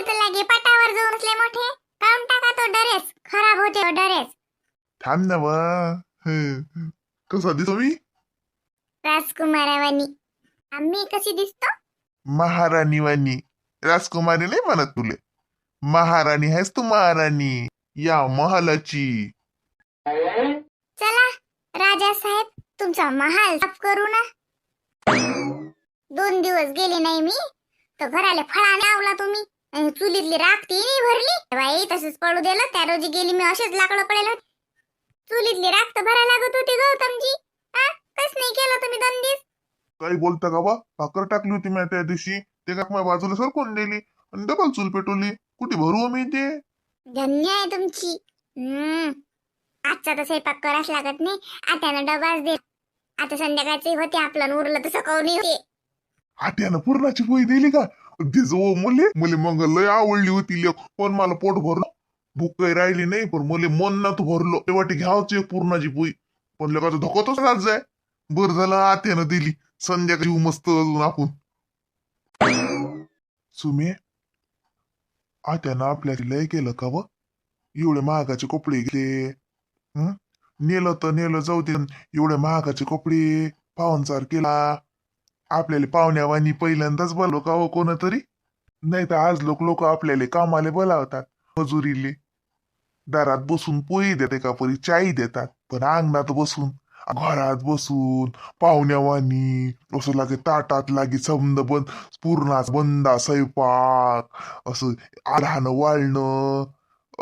तर लागे पटावर जाऊन असले मोठे. काऊन टाका तो ड्रेस. खराब होते हो ड्रेस. थांब ना वा. हं. कसा दिसतो मी? राजकुमारावानी. आम्ही कशी दिसतो? महाराणी वाणी राजकुमारी नाही म्हणत तुले. महाराणी आहेस तू महाराणी. या महालाची. चला राजा साहेब तुमचा महाल साफ करू ना. दोन दिवस गेले नाही मी. तर घराला फळाने आवला तुम्ही. चुलीतली राख ती नाही भरली? बाई तसंच पडू दिलं. त्या रोजी गेली मी असेच लाकडं पडेल. चुलीतली राख तर भरायला लागत होती गौतमजी कस नाही केलं तुम्ही दोन दिवस? काही बोलता का बा? भाकर टाकली होती मी त्या दिवशी. ते का माझ्या बाजूला सरकून दिली आणि डबल चूल पेटवली. कुठे भरू मी ते? धन्य आहे तुमची. आजचा तर स्वयंपाक कराच लागत नाही. आत्यानं डबाच दे. आता संध्याकाळचे होते. आपलं उरलं तर सकाळी होते. आट्यानं पूर्णाची पोळी दिली का? ती जवळ मुले. मुले मग लय आवडली होती लेख पण मला पोट भरलं. भूक काही राहिली नाही पण मुले मन ना तू भरलो. ते वाटे एक पूर्णाची पोई पण लेखाचा धोका तोच राज जाय. बर झालं आत्यानं दिली. संध्याकाळी मस्त अजून आपण. सुमे आत्यानं आपल्या लय केलं का व? एवढे महागाचे कपडे घेतले नेलं तर नेलं जाऊ दे. एवढे महागाचे कपडे पाहुणचार केला. आपल्याला पाहुण्यावानी पहिल्यांदाच बोलव का हो कोणतरी? नाही तर आज लोक लोक आपल्याला कामाले बोलावतात मजुरीले. दारात बसून पोळी देते का परी? चाई देतात पण अंगणात बसून घरात बसून पाहुण्यावानी असं लागे ताटात लागे समद बंद पूर्णाच बंदा स्वयंपाक असं आढानं वाळणं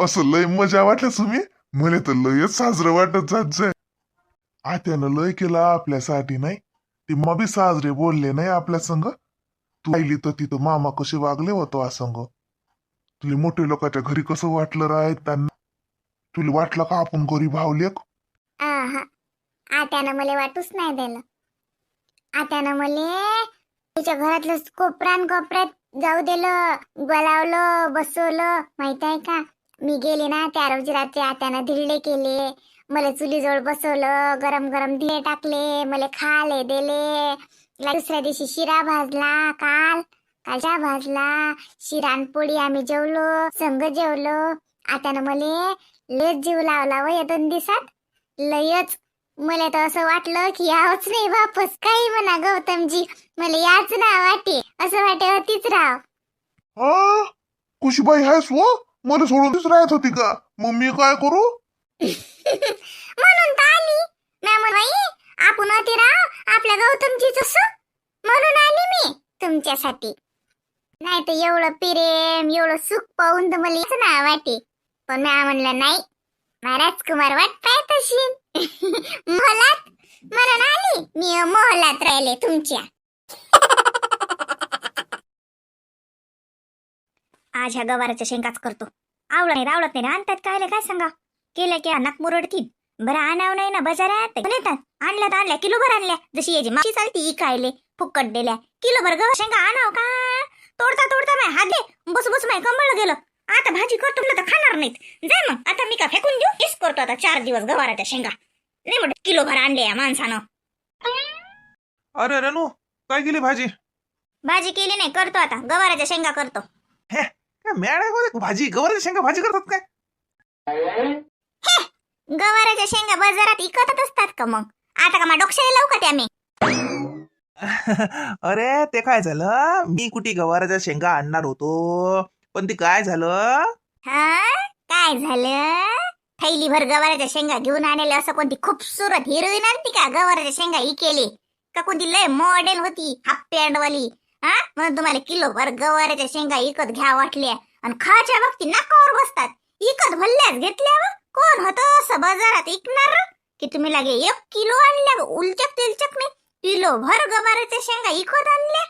असं लय मजा वाटलं तुम्ही मला तर लयच साजरं वाटत जात जाय. आत्यानं लय केलं आपल्यासाठी नाही? ते मग बी साजरे बोलले नाही आपल्या संग? तू राहिली तर तिथं मामा कसे वागले होतो संग? तुले मोठे लोकांच्या घरी कसं वाटलं राय त्यांना? तुला वाटलं का आपण गरीब भावले आहा. आत्यानं मला वाटूच नाही दिलं. आत्यानं मला तिच्या घरातलं कोपरान कोपऱ्यात जाऊ दिलं बोलावलं बसवलं. माहीत आहे का? मी गेले ना त्या रोजी रात्री आत्यानं धिरडे केले. मला चुलीजवळ बसवलं गरम गरम दिले टाकले मला खाले दिले. दुसऱ्या दिवशी शिरा भाजला काल कालच्या भाजला. शिरा आणि पोळी आम्ही जेवलो संग जेवलो. आत्यानं मला लयच जीव लावला व या दोन दिवसात. लयच. मला तर असं वाटलं की यावच नाही वापस. काही म्हणा गौतमजी मला याच ना वाटे. असं वाटे होतीच राव. हा कुशीबाई आहेस व मला सोडून राहत होती का? मग मी काय करू? म्हणून तर आली मॅम बाई आपण अति राव आपल्या गौतमची असं? म्हणून आली मी तुमच्यासाठी. नाही तर एवढं प्रेम एवढं सुख पाहून तर मला याच ना वाटे. पण मॅ म्हणलं नाही महाराज कुमार वाटताय तशी मोहलात? म्हणून आली. मी मोहलात राहिले तुमच्या. आज ह्या गवाराच्या शेंगाच करतो. आवडत नाही आवडत नाही. आणतात काय काय सांगा? केलं की नाक मुरडतील. बरं आणाव नाही ना बाजारात? येतात. आणल्या तर आणल्या किलो भर आणल्या. जशी याची माशी चालती इकायले फुक्कट दिल्या. किलो भर गव्हा शेंगा आणाव का? तोडता तोडता माय हात. बस बस माय कमळ गेलं. आता भाजी करतो तर खाणार नाहीत. जाय मग. आता मी का फेकून देऊ? हेच करतो आता चार दिवस गवाराच्या शेंगा. नाही म्हणत किलो भर आणले या माणसानं. अरे रेनू काय केली भाजी? भाजी केली नाही करतो आता. गवाराच्या शेंगा करतो. काय मॅड आहे भाजी गवाराची शेंगा भाजी करतात काय? गवाराच्या शेंगा बाजारात इकतच असतात का मग? आता का मग डोक्षाला लावू का त्या मी? अरे ते काय झालं? मी कुठे गवाराच्या शेंगा आणणार होतो? पण ते काय झालं? हा काय झालं? थैली भर गवाराच्या शेंगा घेऊन आलेले असं कोणती खूपसूरत हिरोईन आलती का? गवाराच्या शेंगा ही केली. का कोणती लय मॉडेल होती हाफ पॅन्ट वाली हा म्हणून तुम्हाला किलो भर गवाराच्या शेंगा इकत घ्या वाटल्या. आणि खाच्या बाबतीत नाकावर बसतात. इकत भल्ल्याच घेतल्या व. कोण होतं? बाजारात इकणार? की तुम्ही लागे एक किलो आणल्या? उलचक तिलचक नाही. किलो भर गवाराच्या शेंगा इकत आणल्या?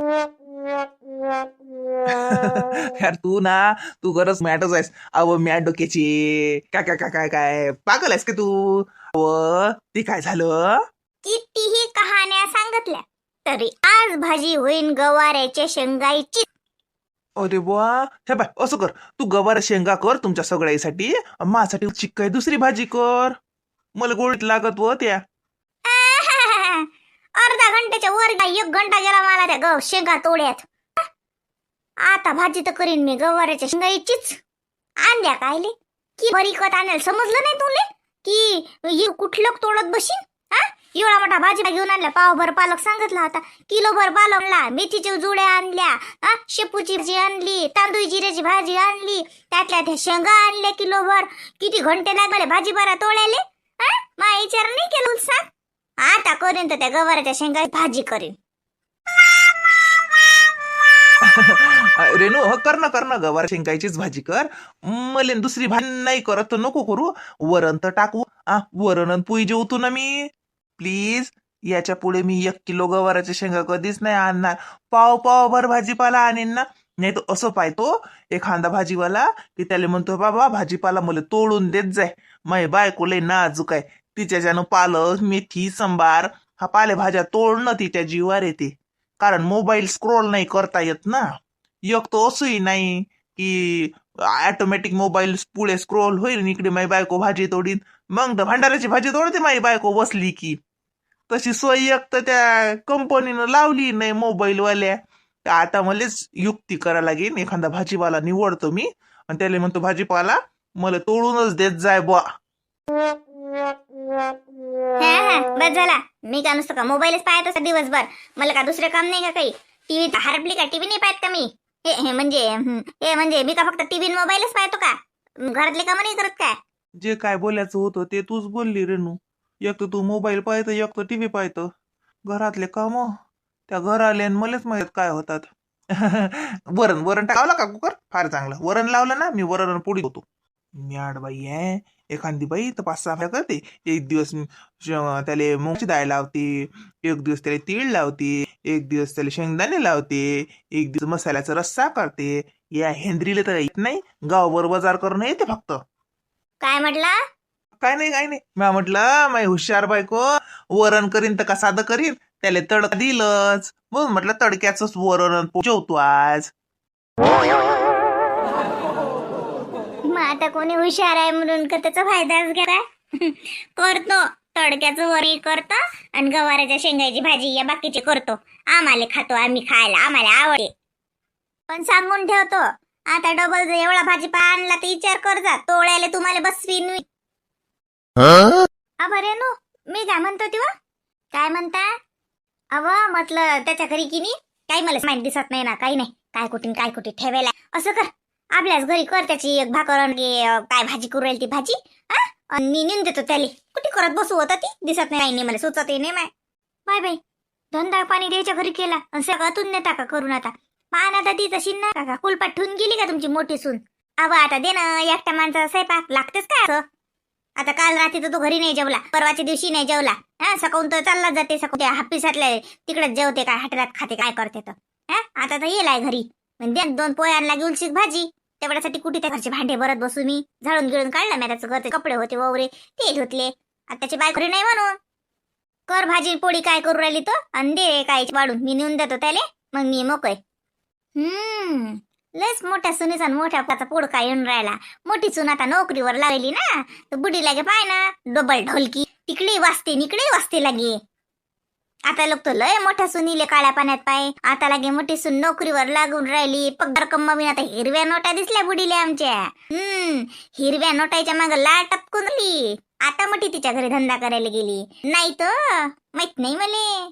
यार तू ना तू गरज मॅटच आहेस. अव मॅट डोक्याची काय काय काय काय काय? पागल आहेस का तू? अव ते काय झालं? कितीही कहाण्या सांगितल्या तरी आज भाजी होईन गवाऱ्याच्या शेंगाईची. अरे बुवा हे बाय असं कर. तू गवार शेंगा कर तुमच्या सगळ्यासाठी. माझ्यासाठी चिक्काय दुसरी भाजी कर. मला गोळीत लागत व त्या. अर्धा घंट्याच्या वर एक घंटा गेला मला त्या गव शेंगा तोड्यात. आता भाजी तर करीन मी गवाराच्या शेंगाईचीच. आणल्या कायले? की बरी कत आणायला समजलं नाही तुले? की कुठलं तोडत बशीन? एवढा मोठा भाजी घेऊन आणला. पावभर पालक सांगितला होता. किलोभर पालक आणला. मेथीच्या जुड्या आणल्या. शेपूची भाजी आणली. तांदूळ जिऱ्याची भाजी आणली. त्यातल्या त्या शेंगा आणल्या किलोभर. किती घंटे लागले भाजी बरा तोडायले मा विचार नाही केलं सांग आता करेन तर त्या गवाराच्या शेंगा भाजी करीन. रेणू हो कर ना कर ना गवार शेंगायचीच भाजी कर. मले दुसरी भाजी नाही करत तर नको करू. वरण तर टाकू. आ वरण आणि जेवतो ना मी. प्लीज याच्यापुढे मी एक किलो गवाराच्या शेंगा कधीच नाही आणणार. पाव पावभर भाजीपाला आणीन ना. नाही तर असं पाहतो एखादा भाजीवाला की त्याला म्हणतो बाबा भाजीपाला मला तोडून देत जाय. मै बायकोले नाजूक आहे. तिच्याच्यानं पालक मेथी संबार हा पालेभाज्या तोडणं तिच्या जीवार येते. कारण मोबाईल स्क्रोल नाही करता येत ना. एक तो असूही नाही. की ऑटोमॅटिक मोबाईल पुढे स्क्रोल होईल इकडे माई बायको भाजी तोडीन. मग तर भांडाराची भाजी तोडते माई बायको बसली की. तशी सोय एक तर त्या कंपनीनं लावली नाही मोबाईलवाल्या तर आता मलाच युक्ती करा लागेल एखादा भाजीपाला निवडतो मी आणि त्याला म्हणतो भाजीपाला मला तोडूनच देत जाय बुवा. बस झाला. मी का नुसतं का मोबाईलच पाहत असं दिवसभर. मला का दुसरं काम नाही का काही? टीव्ही हरपली का? टीव्ही नाही पाहत का मी? हे म्हणजे हे म्हणजे मी का फक्त टीव्ही मोबाईलच पाहतो का? घरातले काम नाही करत काय? जे काय बोलायचं होतं ते तूच बोलली रेणू. एक तर तू मोबाईल पाहत एक तर टीव्ही पाहत घरातले काम त्या घराले आणि मलाच माहीत काय होतात. वरण वरण टाकलं का कुकर? फार चांगलं. वरण लावलं ना मी वरण पुढे होतो. म्याड बाई आहे एखादी बाई तर पाच सहा करते एक दिवस त्याला मोची डाळ लावते एक दिवस त्याला तीळ लावते एक दिवस त्याला शेंगदाणे लावते एक दिवस मसाल्याचा रस्सा करते. या हेंद्रीला तर येत नाही. गावभर बाजार करणं येते फक्त. काय म्हटलं? काय नाही काय नाही. म्या म्हटलं माय हुशार बायको वरण करीन तर का साधं करीन? त्याला तडका दिलंच. म्हटलं तडक्याच वरण जेवतो आज. आता कोणी हुशार आहे म्हणून का त्याचा फायदाच घ्या करतो. तडक्याचं वरी करतो आणि गवाराच्या शेंगाची भाजी या बाकीचे करतो. आम्हाला खातो आम्ही खायला आम्हाला आवडते. पण सांगून ठेवतो आता डबल जर एवढा भाजीपाला आणला तर विचार कर जा तोडायला तुम्हाला बसवीन मी. अबा रेनू मी काय म्हणतो तेव्हा काय म्हणता? अव म्हटलं त्याच्या घरी की नाही काही मला माहिती दिसत नाही ना काही नाही. काय कुठून काय कुठे ठेवायला? असं कर. आपल्याच घरी कर त्याची एक भाकर काय भाजी करू राहील ती भाजी हा? आणि मी नेऊन देतो त्याला. कुठे करत बसू होता ती? दिसत नाही नाही मला सुचत नाही माय. Bye bye. धंदा पाणी द्यायच्या घरी केला आणि सगळ्यातून नेता का करून आता. पान आता ती तशी ना का कुलपाट ठेवून गेली का तुमची मोठी सून? अव आता दे ना एकट्या माणसाचा स्वयंपाक. लागतेच काय असं? आता काल रात्री तर तो घरी नाही जेवला परवाच्या दिवशी नाही जेवला. हा सकाळून तर चालला जाते सकाळ त्या हापिसातल्या तिकडेच जेवते काय हटरात खाते काय करते तर. हा आता तर येलाय घरी. म्हणजे दोन पोळ्यांना घेऊन शिक भाजी. तेवढ्यासाठी कुठे त्या घरचे भांडे भरत बसू मी? झाडून गिळून काढलं मी त्याचं घरचे कपडे होते वगैरे ते धुतले. आता त्याची बायकरी नाही म्हणून. कर भाजी पोळी काय करू राहिली तो आणि दे काय वाढून. मी नेऊन देतो त्याले मग मी मोकळे. हम्म. लस मोठ्या सुनीचा मोठ्या पाचा पोड काय येऊन राहिला. मोठी सुन आता नोकरीवर लागली ना. तर बुडी लागे पाय ना. डबल ढोलकी. तिकडे वाजते निकडे वाजते लागे. आता लोक तो लय मोठ्या सुनीले काळ्या पाण्यात पाय. आता लागे मोठी सुन नोकरीवर लागून राहिली. पगार कम्मा आता हिरव्या नोटा दिसल्या बुडीले आमच्या. हम्म हिरव्या नोटाच्या माग लाल टपकून आता मोठी तिच्या घरी धंदा करायला गेली. नाही तर माहीत नाही मले.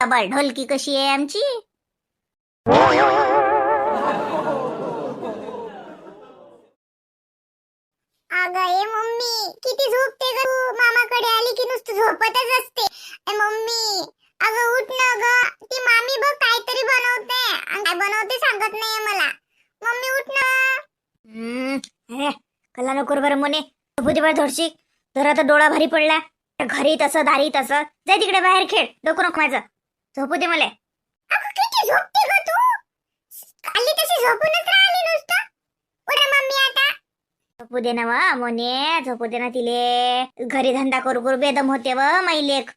डबल ढोलकी कशी आहे आमची? अगं ए मम्मी किती झोपते ग तू? मामाकडे आली की नुसतं झोपतच असते. ए मम्मी अगं उठ ना ग. ती मामी बघ काहीतरी बनवते. आणि काय बनवते सांगत नाहीये मला. मम्मी उठ ना. कला नको बरं मोने. झोपू दे बरं थोडशी. जर आता डोळा भारी पडला. घरी तसं दारी तसं. जाय तिकडे बाहेर खेळ. डोकं नको माझं. झोपू दे मला. किती झोपते ग तू? खाली तशी झोपूनच राहिली नुसतं. उठा मम्मी आता. झोपू दे ना वा मोने. झोपू दे ना तिले. घरी धंदा करू करू बेदम होते व मैलेक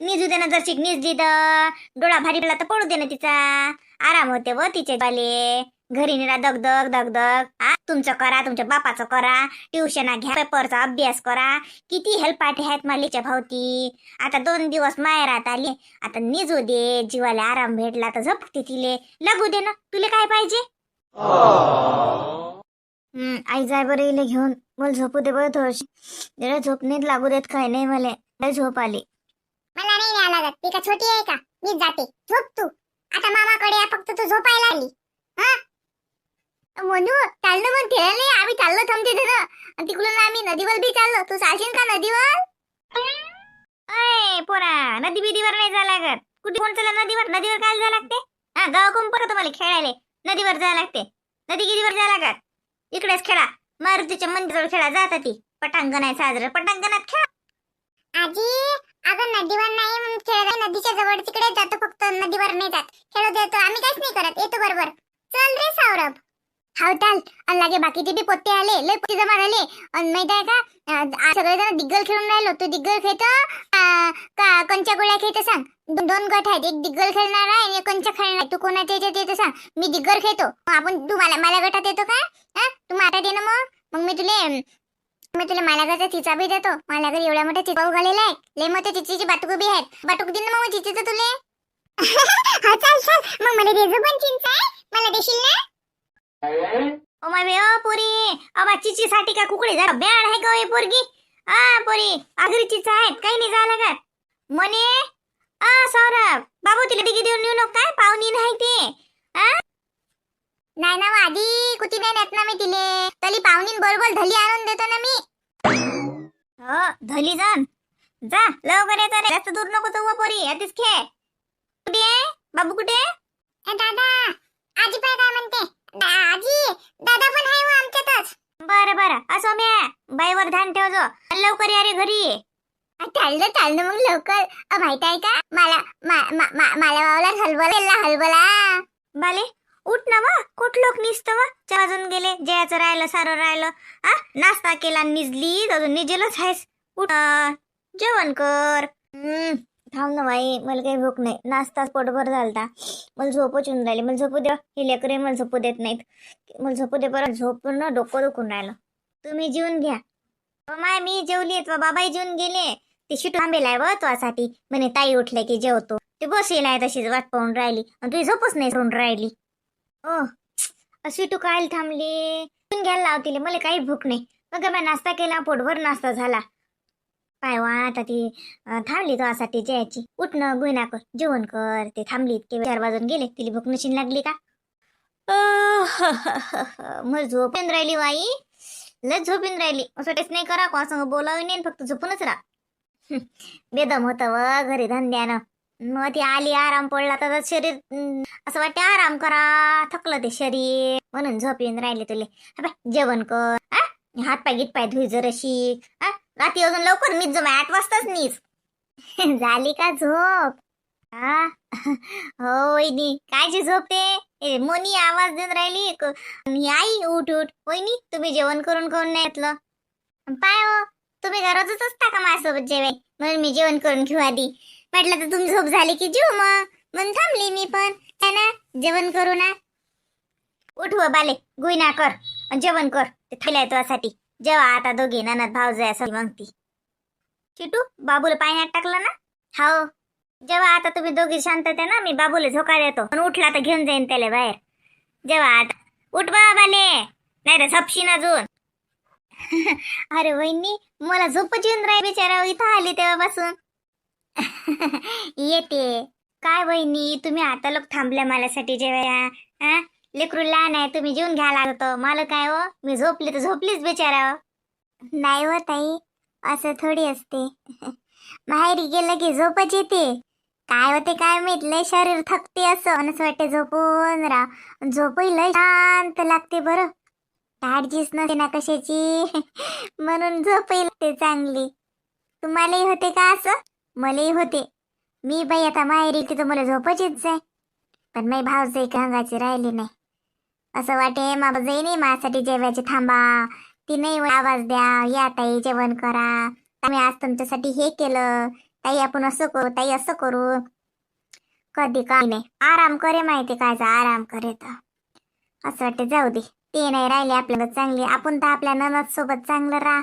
निजू दे ना जर शिक निजली तर डोळा भारी पडला तर पडू दे ना तिचा. आराम होते व तिचे बाले घरी नेला दगदग दगदग आ तुमचं करा तुमच्या बापाचं करा. ट्युशन घ्या पेपरचा अभ्यास करा. किती हेल्प आहेत मालीच्या भावती. आता दोन दिवस माहेरात आले. आता निजू दे जीवाला आराम भेटला तर झपते तिले. लागू दे ना तुले काय पाहिजे? हम्म, आई जाय बरं इले घेऊन. मला झोपू दे बरं थोडीशी. जरा झोप लागू देत काय नाही मला. झोप आली. मला नाही न्याय लागत. ती का छोटी आहे का? मीच जाते. झोप तू. आता मामाकडे फक्त तू झोपायला आली. हा? मनू चाललं मग खेळायला. आम्ही चाललो थांबते तिथं आणि तिकडून आम्ही नदीवर बी चाललो. तू चालशील का नदीवर? अय पोरा नदी बिदीवर नाही जायला लागत. कुठे कोण चला नदीवर? नदीवर काय जायला लागते? हा गाव कोण परत तुम्हाला खेळायला. नदीवर जायला लागते. नदी गिरीवर जायला लागत. इकडेच खेळा. मारुतीच्या मंदिरावर खेळा. जाता ती. पटांगण आहे साजरं. पटांगणात खेळा. आजी अगं नदीवर नाही म्हणून खेळत नदीच्या जवळ तिकडे जातो फक्त नदीवर नाही जात. खेळत येतो आम्ही काहीच नाही करत येतो बरोबर. चल रे सौरभ हाव चाल. अन लागे बाकीचे बी पोते आले लय पोते जमा झाले. माहीत आहे का? सगळेजण दिग्गल खेळून राहिलो तू दिग्गल खेळतो? का कंच्या गोळ्या खेळतो सांग दो- दोन गट आहेत एक दिग्गल खेळणार आहे आणि एक खेळणार तू कोणाच्या याच्यात येतो सांग मी दिग्गल खेळतो. मग आपण तू मला मला गटात येतो का? तू माटात ये ना मग. मग मी तुले मी तुला मालागाचा चिचा बी देतो. मालागर एवढ्या मोठ्या चिचा घालेला आहे. लय मोठ्या चिचीची बाटुक बी आहेत. बाटुक दिन मग चिचीच तुले. हा हो, चाल चाल. मग मला देजो पण चिंचा आहे मला देशील ना? ओ ओ पोरी. अबा चिची साठी का कुकडे जरा बॅड आहे का हे पोरगी? आ पोरी आगरी चिचा आहेत. काही नाही झालं का मने आ सौरभ बाबू तिला डिगी देऊन येऊ नको काय? पाहुणी नाही ते. आ नाही ना मग आधी कुठे नाही नेत ना मी तिले. तरी पाहुणीन बरोबर धली आणून देतो ना मी. हो धली जाण जा लवकर येतो रे जास्त दूर नको जाऊ पोरी. आधीच खे कुठे आहे? बाबू कुठे आहे? दादा आजी पाय काय म्हणते? दा- आजी दादा पण आहे हो आमच्यातच. बरं बरं. असं म्या बाईवर ध्यान ठेव जो लवकर या रे घरी. चाललं चाललं मग लवकर. अ, माहीत आहे का? मला मा- मा- मा- मला वावला हलवला हलवला. बाले उठ ना वा कुठ लोक निसतं वा? चार वाजून गेले जयाचं राहिलं सारं राहिलं. आ नाश्ता केला निजली अजून निजेलच आहेस. उठ. अं, जेवण कर. हम्म, थांब ना बाई मला काही भूक नाही. नाश्ता पोटभर झालता. मला झोपच येऊन राहिली. मला झोपू द्या हे लेकरे मला झोपू देत नाहीत. मला झोपू दे परत झोपून ना डोकं दुखून राहिलं. तुम्ही जेवून घ्या. अ, माय मी जेवली आहेत बाबाई जेवून गेले. ते शिटू थांबेलाय व तुझ्यासाठी. म्हणे ताई उठले की जेवतो. ते बसेलाय तशीच वाट पाहून राहिली. आणि तुझी झोपच नाही सोडून राहिली. ओ तू काय थांबली? तून घ्यायला लावतील मला काही भूक नाही. मग मी नाश्ता केला पोटभर नाश्ता झाला. पाय वा आता ती अं, थांबली ती जयाची उठणं ना गुन्हा कर जेवण कर. ते थांबली इतके चार वाजून गेले. तिला भूक नशीन लागली का? मग झोपेन राहिली बाई. लय झोपून राहिली. असं टेस्ट नाही करा कोणा बोलावी नाही फक्त झोपूनच राहा. बेदम होतं व घरी धंद्यानं. मग ती आली आराम पडला तर शरीर असं वाटते आराम करा थकलं ते शरीर. म्हणून झोप येऊन राहिले तुले. बाय, जेवण कर हात पाय गीत पाय धुई जरशी अशी रात्री अजून लवकर मीच जमा आठ वाजताच नीच झाली का झोप? हा? हो वहिनी. कायची झोपते मोनी आवाज देऊन राहिली मी आई उठ उठ. वहिनी तुम्ही जेवण करून खाऊन नाही येतलं. पाय हो तुम्ही घरातच असता का माझ्यासोबत जेवाय? म्हणून मी जेवण करून घेऊ आधी. म्हटलं तर तुम्ही झोप झाली की जीव मग. म्हणून थांबली मी पण. है ना? जेवण करू ना. उठ व बाले गुईना कर. जेवण कर. ते थैल्या तुझ्यासाठी. जेव्हा आता दोघे ननद भाव जाय असं मग ती चिटू बाबूला पाण्यात टाकलं ना? हो. जेव्हा आता तुम्ही दोघी शांत होते ना मी बाबूला झोका देतो पण उठला तर घेऊन जाईन त्याला बाहेर. जेव्हा आता. उठ बा बाले. नाही तर झपशीन अजून. अरे वहिनी मला झोपच येऊन राही बिचारा. इथं आली तेव्हापासून. येते काय वहिनी तुम्ही आता लोक थांबल्या माझ्यासाठी जेव्हा हा? लेकरू लहान आहे तुम्ही जेवून घ्यायला होतं. मला काय हो? मी झोपली तर झोपलीच बिचारा. नाही हो ताई असं थोडी असते. माहेरी गेलं की झोपच येते. काय होते काय माहीत? लय शरीर थकते असं आणि असं वाटते झोपून राहा झोपही लय शांत लागते बरं. काळजीच नसते ना कशाची? म्हणून झोपही लागते चांगली. तुम्हालाही होते का असं? मलाही होते. मी बाई आता माहेरी तर मला झोपच येत जाय पण माझी भावजाई अंगाची राहिली नाही. असं वाटे मा जाई नाही माझ्यासाठी जेवायचे थांबा. ती नाही आवाज द्या या ताई जेवण करा. आम्ही आज तुमच्यासाठी हे केलं. ताई आपण असं करू ताई असं करू. कधी काय नाही. आराम करे माहिती कायचा आराम करे तर. असं वाटते जाऊ दे. ते नाही राहिले आपल्याला चांगली. आपण तर आपल्या ननद सोबत चांगलं राहा.